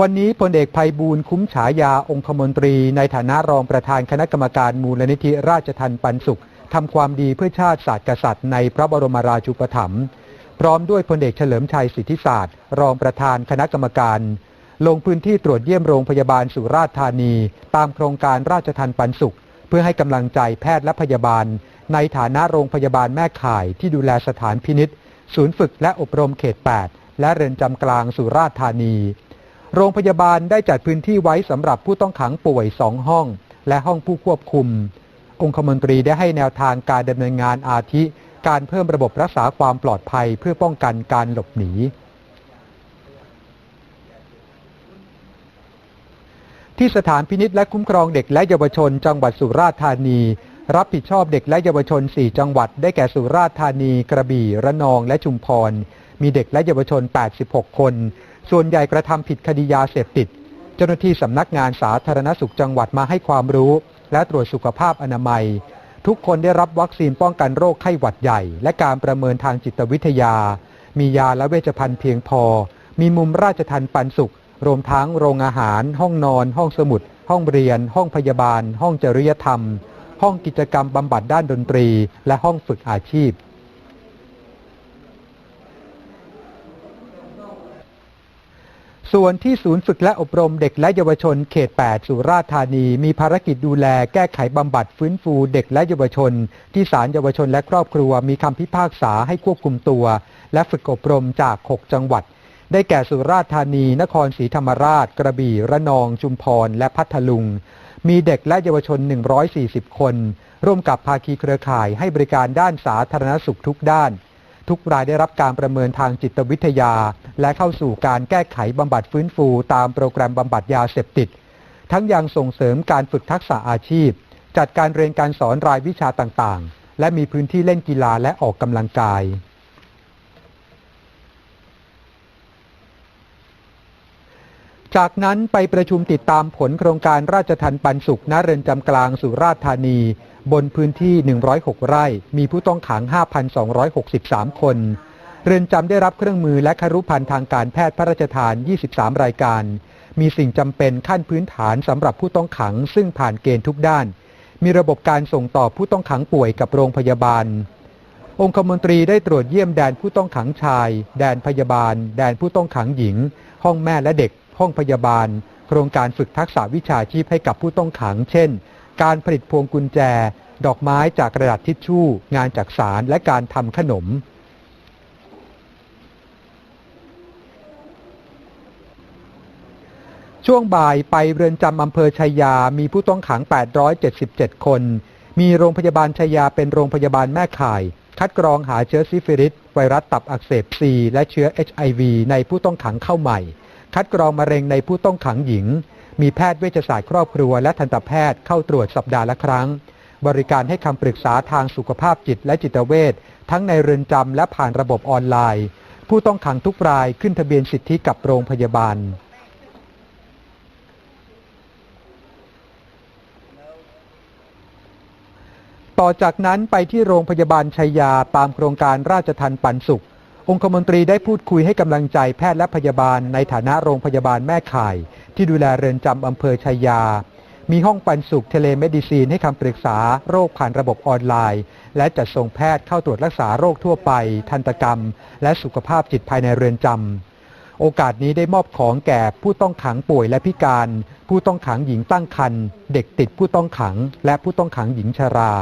วันนี้พลเอกภัยบูลคุ้มฉายาองคมนตรี ในฐานะรองประธานคณะกรรมการมูลนิธิราชทันปันสุขทำความดีเพื่อชาติศาสตร์กษัตริย์ในพระบรมราชูปถัมภ์พร้อมด้วยพลเอกเฉลิมชัยสิทธิศาสตร์ รองประธานคณะกรรมการ ลงพื้นที่ตรวจเยี่ยมโรงพยาบาลสุราษฎร์ธานี ตามโครงการราชทันปันสุข เพื่อให้กำลังใจแพทย์และพยาบาล ในฐานะโรงพยาบาลแม่ข่ายที่ดูแลสถานพินิษศูนย์ฝึกและอบรมเขต 8 และเรือนจำกลางสุราษฎร์ธานี โรงพยาบาลได้จัดพื้นที่ไว้สำหรับผู้ต้องขังป่วยสองห้อง และห้องผู้ควบคุม องคมนตรีได้ให้แนวทางการดำเนินงานอาทิ การเพิ่มระบบรักษาความปลอดภัยเพื่อป้องกันการหลบหนีที่สถานพินิษและคุ้มครองเด็กและเยาวชน จังหวัดสุราษฎร์ธานี รับผิดชอบเด็กและเยาวชน 4 จังหวัด ได้แก่สุราษฎร์ธานี กระบี่ ระนอง และชุมพร มีเด็กและเยาวชน 86 คน ส่วนใหญ่กระทำผิดคดียาเสพติด เจ้าหน้าที่สำนักงานสาธารณสุขจังหวัดมาให้ความรู้ และตรวจสุขภาพอนามัย ทุกคนได้รับวัคซีนป้องกันโรคไข้หวัดใหญ่ และการประเมินทางจิตวิทยา มียาและเวชภัณฑ์เพียงพอ มีมุมราชทันปันสุข รวมทั้งโรงอาหาร ห้องนอน ห้องสมุด ห้องเรียน ห้องพยาบาล ห้องจริยธรรม ห้องกิจกรรมบำบัดด้านดนตรี และห้องฝึกอาชีพ ส่วนที่ศูนย์ฝึกและอบรมเด็กและเยาวชนเขต 8 สุราษฎร์ธานี มีภารกิจดูแลแก้ไขบำบัดฟื้นฟูเด็กและเยาวชน ที่ศาลเยาวชนและครอบครัวมีคำพิพากษาให้ควบคุมตัว และฝึกอบรมจาก 6 จังหวัด ได้แก่สุราษฎร์ธานี นครศรีธรรมราช กระบี่ ระนองชุมพร และพัทลุง มีเด็กและเยาวชน 140 คน ร่วมกับภาคีเครือข่ายให้บริการด้านสาธารณสุขทุกด้าน ทุกรายได้รับการประเมินทางจิตวิทยา และเข้าสู่การแก้ไขบำบัดฟื้นฟู ตามโปรแกรมบำบัดยาเสพติด ทั้งยังส่งเสริมการฝึกทักษะอาชีพ จัดการเรียนการสอนรายวิชาต่างๆ และมีพื้นที่เล่นกีฬาและออกกำลังกายจากนั้นไปประชุมติดตามผลโครงการราชทันปันสุขณเรือนจำกลางสุราษฎร์ธานี บนพื้นที่ 106 ไร่ มีผู้ต้องขัง 5,263 คน เรือนจำได้รับเครื่องมือและครุภัณฑ์ทางการแพทย์พระราชทาน 23 รายการ มีสิ่งจำเป็นขั้นพื้นฐานสำหรับผู้ต้องขัง ซึ่งผ่านเกณฑ์ทุกด้าน มีระบบการส่งต่อผู้ต้องขังป่วยกับโรงพยาบาล องคมนตรีได้ตรวจเยี่ยมแดนผู้ต้องขังชาย แดนพยาบาล แดนผู้ต้องขังหญิง ห้องแม่และเด็ก ห้องพยาบาล โครงการฝึกทักษะวิชาชีพให้กับผู้ต้องขัง เช่น การผลิตพวงกุญแจ ดอกไม้จากกระดาษทิชชู่ งานจักสารและการทำขนม ช่วงบ่ายไปเรือนจำอำเภอชัยยา มีผู้ต้องขัง 877 คน มีโรงพยาบาลชัยยาเป็นโรงพยาบาลแม่ข่าย คัดกรองหาเชื้อซิฟิลิสไวรัสตับอักเสบซีและเชื้อ HIV ในผู้ต้องขังเข้าใหม่ คัดกรองมะเร็งในผู้ต้องขังหญิง มีแพทย์เวชศาสตร์ครอบครัวและทันตแพทย์เข้าตรวจสัปดาห์ละครั้ง บริการให้คำปรึกษาทางสุขภาพจิตและจิตเวชทั้งในเรือนจำและผ่านระบบออนไลน์ ผู้ต้องขังทุกรายขึ้นทะเบียนสิทธิกับโรงพยาบาลต่อจากนั้นไปที่โรงพยาบาลชัยยาตามโครงการราชทันปันสุข องคมนตรีได้พูดคุยให้กำลังใจแพทย์และพยาบาลในฐานะโรงพยาบาลแม่ข่าย ที่ดูแลเรือนจำอำเภอชัยยา มีห้องปันสุขเทเลเมดิซีนให้คำปรึกษาโรคผ่านระบบออนไลน์ และจัดส่งแพทย์เข้าตรวจรักษาโรคทั่วไป ทันตกรรม และสุขภาพจิตภายในเรือนจำ โอกาสนี้ได้มอบของแก่ผู้ต้องขังป่วยและพิการ ผู้ต้องขังหญิงตั้งครรภ์เด็กติดผู้ต้องขัง และผู้ต้องขังหญิงชรา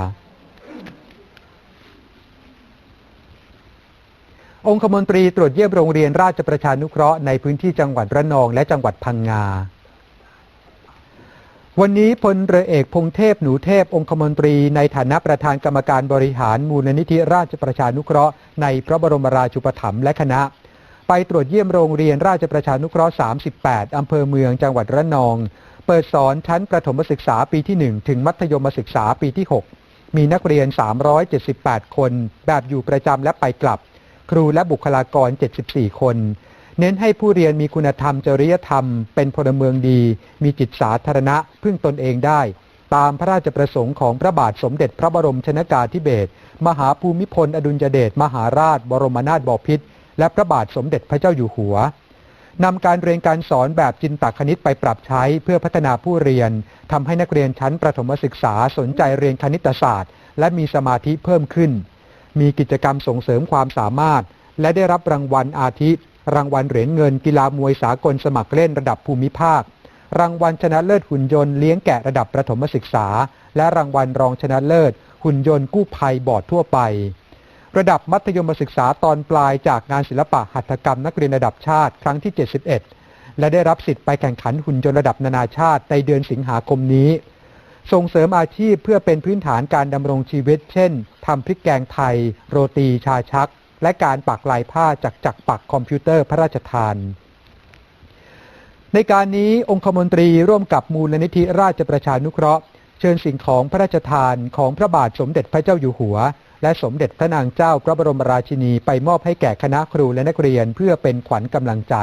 องคมนตรีตรวจเยี่ยมโรงเรียนราชประชานุเคราะห์ในพื้นที่จังหวัดระนองและจังหวัดพังงา วันนี้พลเรือเอกพงเทพหนูเทพองคมนตรีในฐานะประธานกรรมการบริหารมูลนิธิราชประชานุเคราะห์ในพระบรมราชูปถัมภ์และคณะ ไปตรวจเยี่ยมโรงเรียนราชประชานุเคราะห์ 38 อำเภอเมืองจังหวัดระนอง เปิดสอนชั้นประถมศึกษาปีที่ 1 ถึงมัธยมศึกษาปีที่ 6 มีนักเรียน 378 คน แบบอยู่ประจำและไปกลับ ครูและบุคลากร 74 คน เน้นให้ผู้เรียนมีคุณธรรมจริยธรรม เป็นพลเมืองดี มีจิตสาธารณะพึ่งตนเองได้ ตามพระราชประสงค์ของพระบาทสมเด็จพระบรมชนากาธิเบศรมหาภูมิพลอดุลยเดชมหาราช บรมนาถบพิตรและพระบาทสมเด็จพระเจ้าอยู่หัวนำการเรียนการสอนแบบจินตคณิตไปปรับใช้เพื่อพัฒนาผู้เรียนทำให้นักเรียนชั้นประถมศึกษาสนใจเรียนคณิตศาสตร์ และมีสมาธิเพิ่มขึ้น มีกิจกรรมส่งเสริมความสามารถ และได้รับรางวัลอาทิ รางวัลเหรียญเงินกีฬามวยสากลสมัครเล่นระดับภูมิภาค รางวัลชนะเลิศหุ่นยนต์เลี้ยงแกะระดับประถมศึกษา และรางวัลรองชนะเลิศ หุ่นยนต์กู้ภัยบอร์ดทั่วไป ระดับมัธยมศึกษาตอนปลายจากงานศิลปะหัตถกรรมนักเรียนระดับชาติครั้งที่ 71 และได้รับสิทธิ์ไปแข่งขันหุ่นยนต์ระดับนานาชาติในเดือนสิงหาคมนี้ ส่งเสริมอาชีพเพื่อเป็นพื้นฐานการดำรงชีวิต เช่น ทำพริกแกงไทย โรตีชาชัก และการปักลายผ้าจากจักรปักคอมพิวเตอร์พระราชทาน ในการนี้องคมนตรีร่วมกับมูลนิธิราชประชานุเคราะห์ เชิญสิ่งของพระราชทานของพระบาทสมเด็จพระเจ้าอยู่หัว และสมเด็จพระนางเจ้าพระบรมราชินีไปมอบให้แก่คณะครูและนักเรียนเพื่อเป็นขวัญกำลังใจ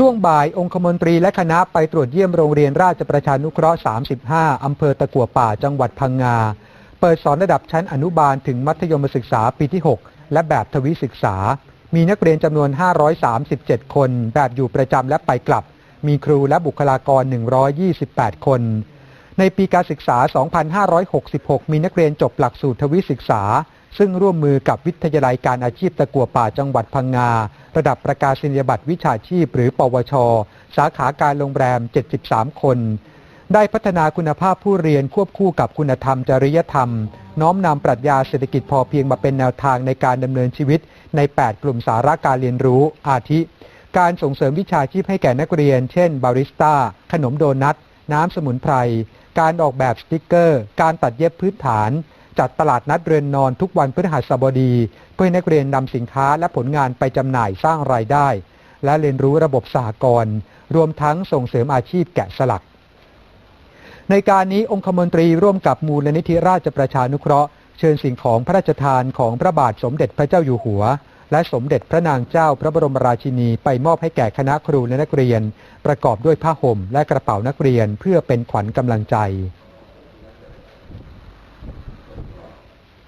ช่วงบ่ายองคมนตรีและคณะไปตรวจเยี่ยมโรงเรียนราชประชานุเคราะห์ 35 อำเภอตะกัวป่าจังหวัดพังงา เปิดสอนระดับชั้นอนุบาลถึงมัธยมศึกษาปีที่ 6 และแบบทวิศึกษา มีนักเรียนจำนวน 537 คน แบบอยู่ประจำและไปกลับ มีครูและบุคลากร 128 คน ในปีการศึกษา 2566 มีนักเรียนจบหลักสูตรทวิศึกษา ซึ่งร่วมมือกับวิทยาลัยการอาชีพตะกัวป่าจังหวัดพังงา ระดับประกาศนียบัตรวิชาชีพ หรือ ปวช สาขาการโรงแรม 73 คน ได้พัฒนาคุณภาพผู้เรียนควบคู่กับคุณธรรมจริยธรรม น้อมนำปรัชญาเศรษฐกิจพอเพียงมาเป็นแนวทางในการดำเนินชีวิต ใน 8 กลุ่มสาระการเรียนรู้ อาทิ การส่งเสริมวิชาชีพให้แก่นักเรียน เช่น บาริสต้า ขนมโดนัท น้ำสมุนไพร การออกแบบสติกเกอร์ การตัดเย็บพื้นฐาน จัดตลาดนัดเรือนนอนทุกวันพฤหัสบดี เพื่อให้นักเรียนนำสินค้าและผลงานไปจำหน่ายสร้างรายได้ และเรียนรู้ระบบสหกรณ์รวมทั้งส่งเสริมอาชีพแกะสลัก ในการนี้องคมนตรีร่วมกับมูลนิธิราชประชานุเคราะห์ เชิญสิ่งของพระราชทานของพระบาทสมเด็จพระเจ้าอยู่หัว และสมเด็จพระนางเจ้าพระบรมราชินีไปมอบให้แก่คณะครูและนักเรียน ประกอบด้วยผ้าห่มและกระเป๋านักเรียนเพื่อเป็นขวัญกำลังใจ